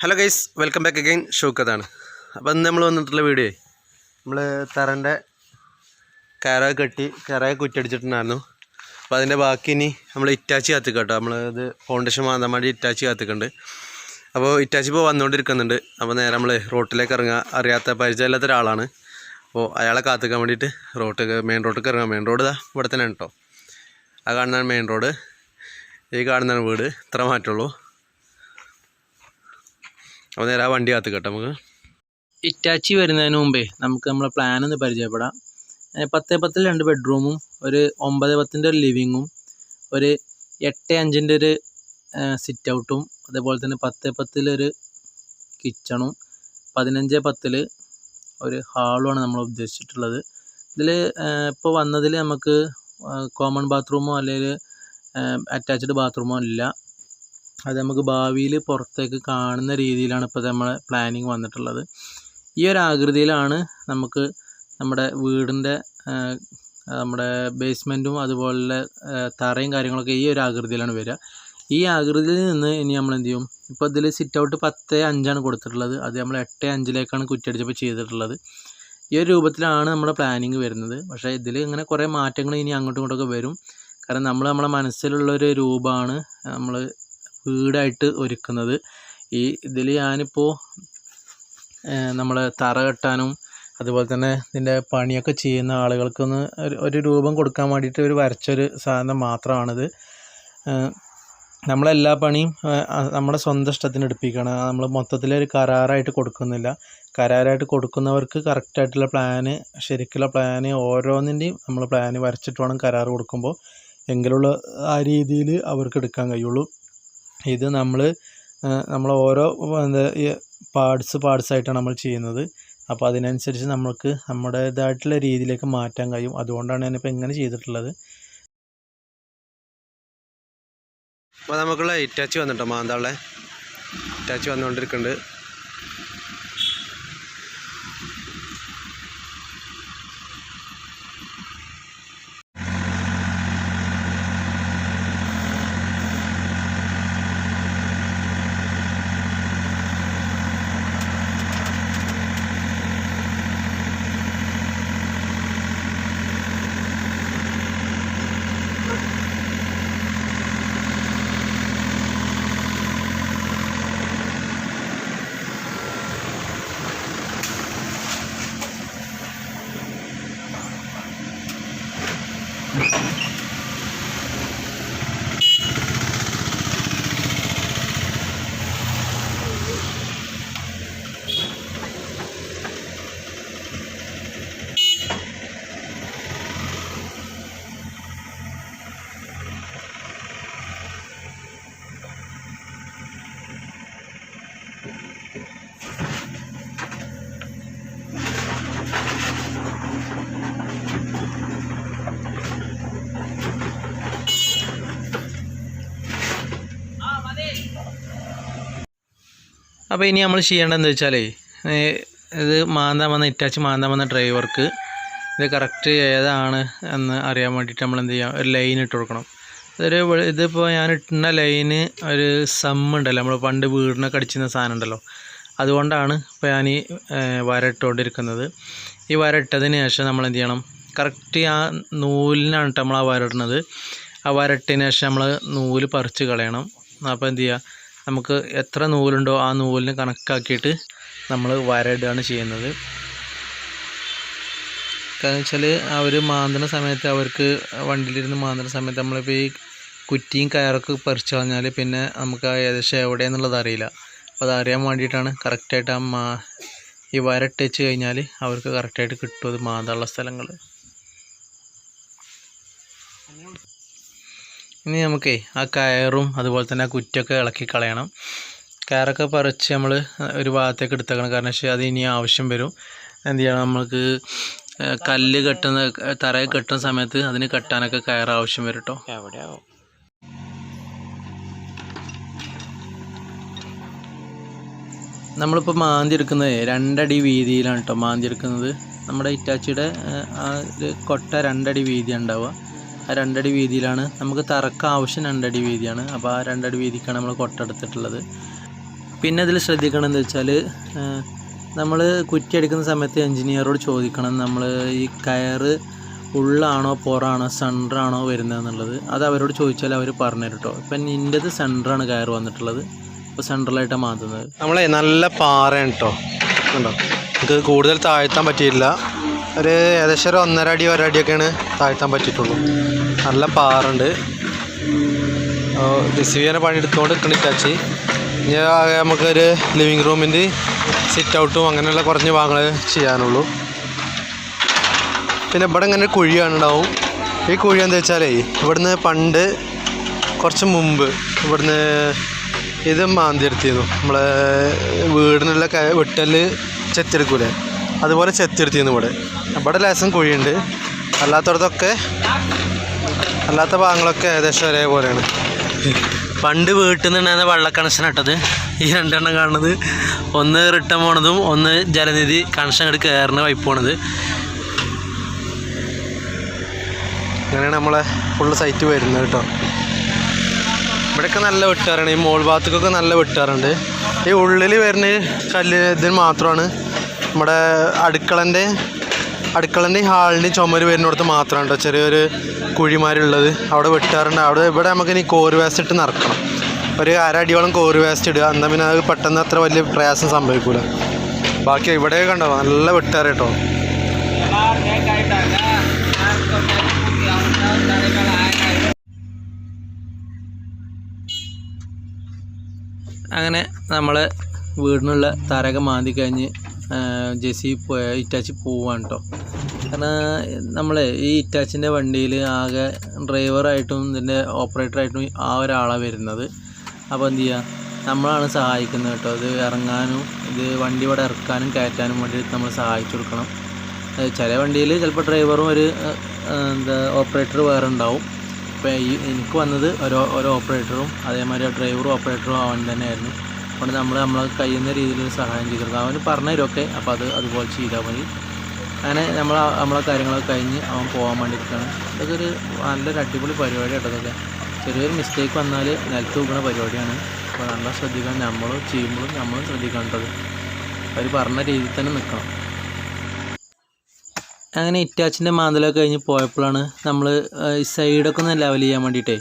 Hello guys welcome back again ഷൗക്കത്താണ് അപ്പോൾ ഇന്ന് നമ്മൾ വന്നിട്ടുള്ള വീഡിയോ നമ്മൾ തറന്റെ കയറ കെട്ടി കയറ കുറ്റടിച്ചിട്ടുണ്ടായിരുന്നു അപ്പോൾ അതിന്റെ ബാക്കി ഇനി നമ്മൾ ഇറ്റാച്ചി കാത്തു കേട്ടോ. നമ്മൾ ഇത് ഫൗണ്ടേഷൻ മാന്താൻ വേണ്ടി ഇറ്റാച്ചി കാത്തിക്കുന്നുണ്ട് അപ്പോൾ ഇറ്റാച്ചി ഇപ്പോൾ വന്നുകൊണ്ടിരിക്കുന്നുണ്ട് അപ്പോൾ നേരെ നമ്മൾ റോട്ടിലേക്ക് ഇറങ്ങുക അറിയാത്ത പരിചയമില്ലാത്ത ഒരാളാണ്. അപ്പോൾ അയാളെ കാത്തിക്കാൻ വേണ്ടിയിട്ട് റോട്ട് മെയിൻ റോട്ടിലേക്ക് ഇറങ്ങുക മെയിൻ റോഡ് ഇവിടെ തന്നെ കേട്ടോ. ആ കാണുന്നതാണ് മെയിൻ റോഡ് ഈ കാണുന്നതാണ് വീട്. ഇത്ര മാറ്റമുള്ളൂ അപ്പോൾ നേരെ ആ വണ്ടി കാത്ത് കേട്ടോ നമുക്ക്. ഇറ്റാച്ചി വരുന്നതിന് മുമ്പേ നമുക്ക് നമ്മളെ പ്ലാൻ ഒന്ന് പരിചയപ്പെടാം. പത്തേ പത്തിൽ രണ്ട് ബെഡ്റൂമും ഒരു ഒമ്പത് പത്തിന്റെ ഒരു ലിവിങ്ങും ഒരു എട്ട് അഞ്ചിന്റെ ഒരു സിറ്റ് ഔട്ടും അതേപോലെ തന്നെ പത്ത് പത്തിലൊരു കിച്ചണും പതിനഞ്ച് പത്തിൽ ഒരു ഹാളുമാണ് നമ്മൾ ഉദ്ദേശിച്ചിട്ടുള്ളത്. ഇതിൽ ഇപ്പോൾ വന്നതിൽ നമുക്ക് കോമൺ ബാത്റൂമോ അല്ലെങ്കിൽ അറ്റാച്ച്ഡ് ബാത്റൂമോ ഇല്ല. അത് നമുക്ക് ഭാവിയിൽ പുറത്തേക്ക് കാണുന്ന രീതിയിലാണ് ഇപ്പോൾ നമ്മളെ പ്ലാനിങ് വന്നിട്ടുള്ളത്. ഈ ഒരു ആകൃതിയിലാണ് നമുക്ക് നമ്മുടെ വീടിന്റെ നമ്മുടെ ബേസ്മെന്റും അതുപോലെ തറയും കാര്യങ്ങളൊക്കെ ഈ ഒരു ആകൃതിയിലാണ് വരിക. ഈ ആകൃതിയിൽ നിന്ന് ഇനി നമ്മൾ എന്ത് ചെയ്യും? ഇപ്പോൾ ഇതിൽ സിറ്റ് ഔട്ട് പത്ത് അഞ്ചാണ് കൊടുത്തിട്ടുള്ളത്. അത് നമ്മൾ എട്ട് അഞ്ചിലേക്കാണ് കുറ്റിയടിച്ചപ്പോൾ ചെയ്തിട്ടുള്ളത്. ഈ ഒരു രൂപത്തിലാണ് നമ്മുടെ പ്ലാനിങ് വരുന്നത്. പക്ഷേ ഇതിൽ ഇങ്ങനെ കുറേ മാറ്റങ്ങൾ ഇനി അങ്ങോട്ടും ഇങ്ങോട്ടൊക്കെ വരും. കാരണം നമ്മൾ നമ്മളെ മനസ്സിലുള്ളൊരു രൂപമാണ്. നമ്മൾ വീടായിട്ട് ഒരുക്കുന്നത്. ഈ ഇതിൽ ഞാനിപ്പോൾ നമ്മളെ തറ കെട്ടാനും അതുപോലെ തന്നെ ഇതിന്റെ പണിയൊക്കെ ചെയ്യുന്ന ആളുകൾക്കൊന്ന് ഒരു ഒരു രൂപം കൊടുക്കാൻ വേണ്ടിയിട്ട് ഒരു വരച്ചൊരു സാധനം മാത്രമാണിത്. നമ്മളെല്ലാ പണിയും നമ്മുടെ സ്വന്തം ഇഷ്ടത്തിന് എടുപ്പിക്കണം നമ്മൾ മൊത്തത്തിൽ ഒരു കരാറായിട്ട് കൊടുക്കുന്നില്ല. കരാറായിട്ട് കൊടുക്കുന്നവർക്ക് കറക്റ്റായിട്ടുള്ള പ്ലാന് ശരിക്കുള്ള പ്ലാന് ഓരോന്നിന്റെയും നമ്മൾ പ്ലാന് വരച്ചിട്ട് വേണം കരാർ കൊടുക്കുമ്പോൾ എങ്കിലുള്ള ആ രീതിയിൽ അവർക്ക് എടുക്കാൻ കഴിയുള്ളൂ. ഇത് നമ്മൾ നമ്മൾ ഓരോ എന്താ പാർട്സ് പാർട്സ് ആയിട്ടാണ് നമ്മൾ ചെയ്യുന്നത്. അപ്പോൾ അതിനനുസരിച്ച് നമുക്ക് നമ്മുടേതായിട്ടുള്ള രീതിയിലേക്ക് മാറ്റാൻ കഴിയും. അതുകൊണ്ടാണ് ഞാനിപ്പോൾ ഇങ്ങനെ ചെയ്തിട്ടുള്ളത്. അപ്പോൾ നമുക്കുള്ള ഇറ്റാച്ചി വന്നിട്ടോ മാന്താളെ ഇറ്റാച്ചി വന്നുകൊണ്ടിരിക്കുന്നുണ്ട് അപ്പോൾ ഇനി നമ്മൾ ചെയ്യേണ്ടതെന്ന് വെച്ചാലേ ഇത് മാന്താൻ വന്ന ഇറ്റാച്ച് മാന്താൻ വന്ന ഡ്രൈവർക്ക് ഇത് കറക്റ്റ് ഏതാണ് എന്ന് അറിയാൻ വേണ്ടിയിട്ട് നമ്മൾ എന്ത് ചെയ്യാം ഒരു ലൈൻ ഇട്ട് കൊടുക്കണം. ഇതൊരു ഇതിപ്പോൾ ഞാൻ ഇട്ടുന്ന ലൈന് ഒരു സമ്മുണ്ടല്ലോ നമ്മൾ പണ്ട് വീടിനൊക്കെ അടിച്ചിരുന്ന സാധനം ഉണ്ടല്ലോ. അതുകൊണ്ടാണ് ഇപ്പോൾ ഞാൻ ഈ വര ഇട്ടുകൊണ്ടിരിക്കുന്നത് ഈ വര ഇട്ടതിന് ശേഷം നമ്മൾ എന്ത് ചെയ്യണം കറക്റ്റ് ആ നൂലിനാണ് നമ്മൾ ആ വര ഇടുന്നത്. ആ വര ഇട്ടതിന് ശേഷം നമ്മൾ നൂൽ പറിച്ച് കളയണം. അപ്പോൾ എന്ത് ചെയ്യുക നമുക്ക് എത്ര നൂലുണ്ടോ ആ നൂലിന് കണക്കാക്കിയിട്ട് നമ്മൾ വരയിടുകയാണ് ചെയ്യുന്നത്. കാരണം വെച്ചാൽ അവർ മാന്തുന്ന സമയത്ത് അവർക്ക് വണ്ടിയിലിരുന്ന് മാന്തുന്ന സമയത്ത് നമ്മളിപ്പോൾ ഈ കുറ്റിയും കയറൊക്കെ പറിച്ചു കളഞ്ഞാൽ പിന്നെ നമുക്ക് ഏകദേശം എവിടെയെന്നുള്ളത് അറിയില്ല. അപ്പോൾ അത് അറിയാൻ വേണ്ടിയിട്ടാണ് കറക്റ്റായിട്ട് ആ മാ ഈ വരട്ടിച്ച് കഴിഞ്ഞാൽ അവർക്ക് കറക്റ്റായിട്ട് കിട്ടും അത് മാന്താനുള്ള സ്ഥലങ്ങൾ ഇനി നമുക്കേ ആ കയറും അതുപോലെ തന്നെ ആ കുറ്റൊക്കെ ഇളക്കി കളയണം. കയറൊക്കെ പറിച്ച് നമ്മൾ ഒരു ഭാഗത്തേക്ക് എടുത്തേക്കണം. കാരണം വെച്ചാൽ അത് ഇനി ആവശ്യം വരും. എന്ത് ചെയ്യണം? നമുക്ക് കല്ല് കെട്ടുന്ന തറയിൽ കെട്ടുന്ന സമയത്ത് അതിന് കെട്ടാനൊക്കെ കയർ ആവശ്യം വരും കേട്ടോ നമ്മളിപ്പോൾ മാന്തി എടുക്കുന്നത് രണ്ടടി വീതിയിലാണ് കേട്ടോ മാന്തി എടുക്കുന്നത് നമ്മുടെ ഇറ്റാച്ചിയുടെ ആ ഒരു കൊട്ട രണ്ടടി വീതി ഉണ്ടാവുക. രണ്ടടി വീതിയിലാണ്. നമുക്ക് തറക്ക ആവശ്യം രണ്ടടി വീതിയാണ്. അപ്പോൾ ആ രണ്ടടി വീതിക്കാണ് നമ്മൾ കൊട്ടെടുത്തിട്ടുള്ളത് പിന്നെ അതിൽ ശ്രദ്ധിക്കണം എന്ന് വെച്ചാൽ നമ്മൾ കുറ്റി അടിക്കുന്ന സമയത്ത് എഞ്ചിനീയറോട് ചോദിക്കണം. നമ്മൾ ഈ കയറ് ഉള്ളാണോ പുറാണോ സെന്ററാണോ വരുന്നതെന്നുള്ളത്. അത് അവരോട് ചോദിച്ചാൽ അവർ പറഞ്ഞു കേട്ടോ ഇപ്പം നിന്റെത് സെന്ററാണ് കയർ വന്നിട്ടുള്ളത്. ഇപ്പോൾ സെൻട്രലായിട്ടാണ് മാറ്റുന്നത്. നമ്മളെ നല്ല പാറയാണ് കേട്ടോ കണ്ടോ? നമുക്ക് കൂടുതൽ താഴ്ത്താൻ പറ്റിയില്ല ഒരു ഏകദേശം ഒരു ഒന്നര അടി ഒരടിയൊക്കെയാണ് താഴ്ത്താൻ പറ്റിയിട്ടുള്ളൂ. നല്ല പാറുണ്ട്. ജെസിബിയാണ് പണിയെടുത്തുകൊണ്ട് പണി എടുത്തുകൊണ്ട് നിൽക്കണ ഇറ്റാച്ചി. ഇനി നമുക്കൊരു ലിവിങ് റൂമിന്റെ സിറ്റ് ഔട്ടും അങ്ങനെയുള്ള കുറഞ്ഞ് ഭാഗങ്ങൾ ചെയ്യാനുള്ളൂ. പിന്നെ ഇവിടെ ഇങ്ങനെ കുഴിയാണ് ഉണ്ടാവും ഈ കുഴി എന്താ വെച്ചാലേ ഇവിടുന്ന് പണ്ട് കുറച്ച് മുമ്പ് ഇവിടുന്ന് ഇത് മാന്തിയെടുത്തിരുന്നു നമ്മളെ വീടിനുള്ള വെട്ടൽ ചെത്തിയെടുക്കൂലേ? അതുപോലെ ചെത്തിയെടുത്തിരുന്നു ഇവിടെ. ഇവിടെ ലേശം കുഴിയുണ്ട്. അല്ലാത്തടത്തൊക്കെ അല്ലാത്ത ഭാഗങ്ങളൊക്കെ ഏകദേശം ഒരേപോലെയാണ്. പണ്ട് വീട്ടിൽ നിന്നാണ് വെള്ള കണക്ഷൻ ഇട്ടത്. ഈ രണ്ടെണ്ണം കാണുന്നത് ഒന്ന് റിട്ടേൺ പോണതും ഒന്ന് ജലനിധി കണക്ഷൻ എടുത്ത് കയറുന്ന പൈപ്പ് പോണത്. അങ്ങനെയാണ് നമ്മളെ ഫുള്ള് സൈറ്റ് വരുന്നത് കേട്ടോ. ഇവിടെയൊക്കെ നല്ല വെട്ടാറാണ് ഈ മോൾ ഭാഗത്തേക്കൊക്കെ നല്ല വെട്ടാറുണ്ട് ഈ ഉള്ളിൽ വരുന്ന കല്ല് ഇതിന് മാത്രമാണ് നമ്മുടെ അടുക്കളന്റെ അടുക്കളന്റെ ഹാളിന്റെ ചുമര് വരുന്നിടത്ത് മാത്രമാണ് കേട്ടോ ചെറിയൊരു കുഴിമാരുള്ളത് അവിടെ വെട്ടാറുണ്ട്. അവിടെ ഇവിടെ നമുക്ക് ഇനി കോറ് വേസ്റ്റ് ഇട്ട് നിറക്കണം ഒരു അര അടിയോളം കോറി വേസ്റ്റ് ഇടുക. എന്നാൽ പിന്നെ അത് പെട്ടെന്ന് അത്ര വലിയ പ്രയാസം സംഭവിക്കൂല. ബാക്കി ഇവിടെ കണ്ടോ? നല്ല വെട്ടാറ് കേട്ടോ. അങ്ങനെ നമ്മൾ വീടിനുള്ള തരക മാന്തി കഴിഞ്ഞ് ജെ സി ഇറ്റാച്ചി പോവാണ് കേട്ടോ കാരണം നമ്മളെ ഈ ഇറ്റാച്ചിന്റെ വണ്ടിയിൽ ആകെ ഡ്രൈവറായിട്ടും ഇതിന്റെ ഓപ്പറേറ്ററായിട്ടും ആ ഒരാളാണ് വരുന്നത്. അപ്പോൾ എന്ത് ചെയ്യുക നമ്മളാണ് സഹായിക്കുന്നത് കേട്ടോ ഇത് ഇറങ്ങാനും ഇത് വണ്ടി ഇവിടെ ഇറക്കാനും കയറ്റാനും വേണ്ടി നമ്മൾ സഹായിച്ചു കൊടുക്കണം. ചില വണ്ടിയിൽ ചിലപ്പോൾ ഡ്രൈവറും ഒരു എന്താ ഓപ്പറേറ്റർ വേറെ ഉണ്ടാവും. ഇപ്പോൾ എനിക്ക് വന്നത് ഒരു ഒരു ഓപ്പറേറ്ററും അതേമാതിരി ഡ്രൈവറും ഓപ്പറേറ്ററും അവൻ തന്നെയായിരുന്നു. അതുകൊണ്ട് നമ്മൾ നമ്മളെ കഴിയുന്ന രീതിയിൽ സഹായം ചെയ്തു കൊടുക്കുക അവന് പറഞ്ഞു തരുമൊക്കെ അപ്പോൾ അത് അതുപോലെ ചെയ്താൽ മതി. അങ്ങനെ നമ്മൾ നമ്മളെ കാര്യങ്ങളൊക്കെ കഴിഞ്ഞ് അവൻ പോകാൻ വേണ്ടിയിട്ടാണ് ഇതൊക്കെ ഒരു നല്ലൊരു അടിപൊളി പരിപാടി ഇതൊക്കെ. ചെറിയൊരു മിസ്റ്റേക്ക് വന്നാൽ നിലത്ത് വെക്കുന്ന പരിപാടിയാണ്. അപ്പോൾ നല്ല ശ്രദ്ധിക്കാൻ നമ്മൾ ചെയ്യുമ്പോഴും നമ്മൾ ശ്രദ്ധിക്കേണ്ടത് അവർ പറഞ്ഞ രീതിയിൽ തന്നെ നിൽക്കണം അങ്ങനെ ഇറ്റാച്ചിന്റെ മാന്തലൊക്കെ കഴിഞ്ഞ് പോയപ്പോഴാണ് നമ്മൾ ഈ സൈഡൊക്കെ ഒന്ന് ലെവൽ ചെയ്യാൻ വേണ്ടിയിട്ടേ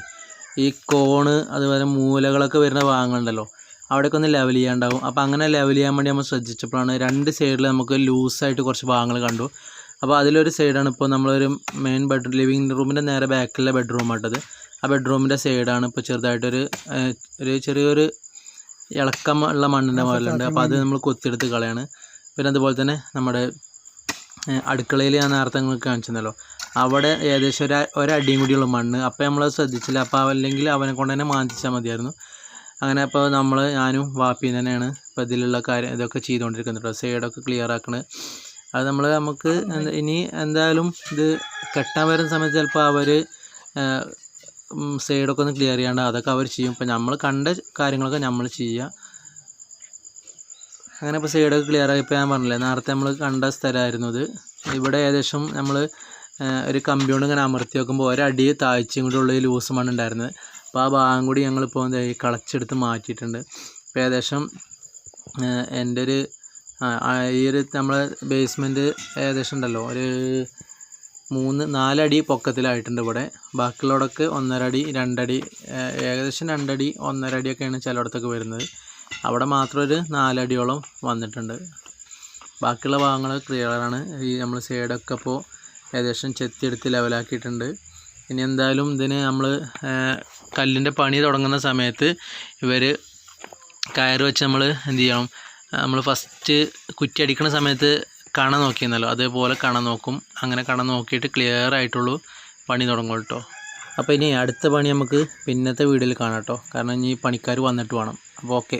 ഈ കോണ് അതുപോലെ മൂലകളൊക്കെ വരുന്ന ഭാഗങ്ങളുണ്ടല്ലോ. അവിടെയൊക്കെ ഒന്ന് ലെവൽ ചെയ്യാണ്ടാവും അപ്പോൾ അങ്ങനെ ലെവൽ ചെയ്യാൻ വേണ്ടി നമ്മൾ ശ്രദ്ധിച്ചപ്പോഴാണ് രണ്ട് സൈഡിൽ നമുക്ക് ലൂസായിട്ട് കുറച്ച് ഭാഗങ്ങൾ കണ്ടു. അപ്പോൾ അതിലൊരു സൈഡാണ് ഇപ്പോൾ നമ്മളൊരു മെയിൻ ബെഡ്റൂം ലിവിങ് റൂമിന്റെ നേരെ ബാക്കിലെ ബെഡ്റൂം ആട്ടത്. ആ ബെഡ്റൂമിന്റെ സൈഡാണ് ഇപ്പോൾ ചെറുതായിട്ടൊരു ഒരു ചെറിയൊരു ഇളക്കമുള്ള മണ്ണിന്റെ മുകളിലുണ്ട് അപ്പോൾ അത് നമ്മൾ കൊത്തിയെടുത്ത് കളയാണ്. പിന്നെ അതുപോലെ തന്നെ നമ്മുടെ അടുക്കളയിൽ ഞാൻ നേരത്തെ നിങ്ങൾക്ക് കാണിച്ചിരുന്നല്ലോ അവിടെ ഏകദേശം ഒരു ഒരടിയും കൂടിയുള്ള മണ്ണ്. അപ്പോൾ നമ്മൾ ശ്രദ്ധിച്ചില്ല. അപ്പോൾ അല്ലെങ്കിൽ അവനെ കൊണ്ട് തന്നെ മാന്തിച്ചാൽ മതിയായിരുന്നു. അങ്ങനെ അപ്പോൾ നമ്മൾ ഞാനും വാപ്പിയും തന്നെയാണ് ഇപ്പോൾ ഇതിലുള്ള കാര്യം ഇതൊക്കെ ചെയ്തുകൊണ്ടിരിക്കുന്നത് കേട്ടോ. സൈഡൊക്കെ ക്ലിയർ ആക്കണത് അത് നമ്മൾ നമുക്ക് ഇനി എന്തായാലും ഇത് കെട്ടാൻ വരുന്ന സമയത്ത് ചിലപ്പോൾ അവർ സൈഡൊക്കെ ഒന്ന് ക്ലിയർ ചെയ്യാണ്ട് അതൊക്കെ അവർ ചെയ്യും. ഇപ്പോൾ നമ്മൾ കണ്ട കാര്യങ്ങളൊക്കെ നമ്മൾ ചെയ്യുക അങ്ങനെ ഇപ്പോൾ സൈഡൊക്കെ ക്ലിയർ ആയപ്പോൾ ഞാൻ പറഞ്ഞില്ലേ നേരത്തെ നമ്മൾ കണ്ട സ്ഥലമായിരുന്നു ഇത്. ഇവിടെ ഏകദേശം നമ്മൾ ഒരു കമ്പ്യൂണ്ട് ഇങ്ങനെ അമർത്തി വെക്കുമ്പോൾ ഒരടി താഴ്ചയും കൂടെ ഉള്ളിൽ ലൂസ് മണ്ണ് ഉണ്ടായിരുന്നത് അപ്പോൾ ആ ഭാഗം കൂടി ഞങ്ങളിപ്പോൾ എന്താ ഈ കളച്ചെടുത്ത് മാറ്റിയിട്ടുണ്ട്. ഇപ്പോൾ ഏകദേശം എന്റെ ഒരു ഈ ഒരു നമ്മളെ ബേസ്മെന്റ് ഏകദേശം ഉണ്ടല്ലോ. ഒരു മൂന്ന് നാലടി പൊക്കത്തിലായിട്ടുണ്ട് ഇവിടെ. ബാക്കിയുള്ളവടക്ക് ഒന്നരടി രണ്ടടി ഏകദേശം രണ്ടടി ഒന്നരടിയൊക്കെയാണ് ചിലയിടത്തൊക്കെ വരുന്നത്. അവിടെ മാത്രം ഒരു നാലടിയോളം വന്നിട്ടുണ്ട്. ബാക്കിയുള്ള ഭാഗങ്ങൾ ക്ലിയറാണ്. ഈ നമ്മൾ സൈഡൊക്കെ ഇപ്പോൾ ഏകദേശം ചെത്തിയെടുത്ത് ലെവലാക്കിയിട്ടുണ്ട് ഇനി എന്തായാലും ഇതിന് നമ്മൾ കല്ലിന്റെ പണി തുടങ്ങുന്ന സമയത്ത് ഇവർ കയർ വെച്ച് നമ്മൾ എന്ത് ചെയ്യണം? നമ്മൾ ഫസ്റ്റ് കുറ്റി അടിക്കുന്ന സമയത്ത് കണ നോക്കിയിരുന്നല്ലോ. അതേപോലെ കണ നോക്കും. അങ്ങനെ കണ നോക്കിയിട്ട് ക്ലിയർ ആയിട്ടുള്ളൂ പണി തുടങ്ങും കേട്ടോ അപ്പോൾ ഇനി അടുത്ത പണി നമുക്ക് പിന്നത്തെ വീഡിയോയിൽ കാണാം കേട്ടോ കാരണം ഇനി പണിക്കാർ വന്നിട്ട് വേണം. അപ്പോൾ ഓക്കെ.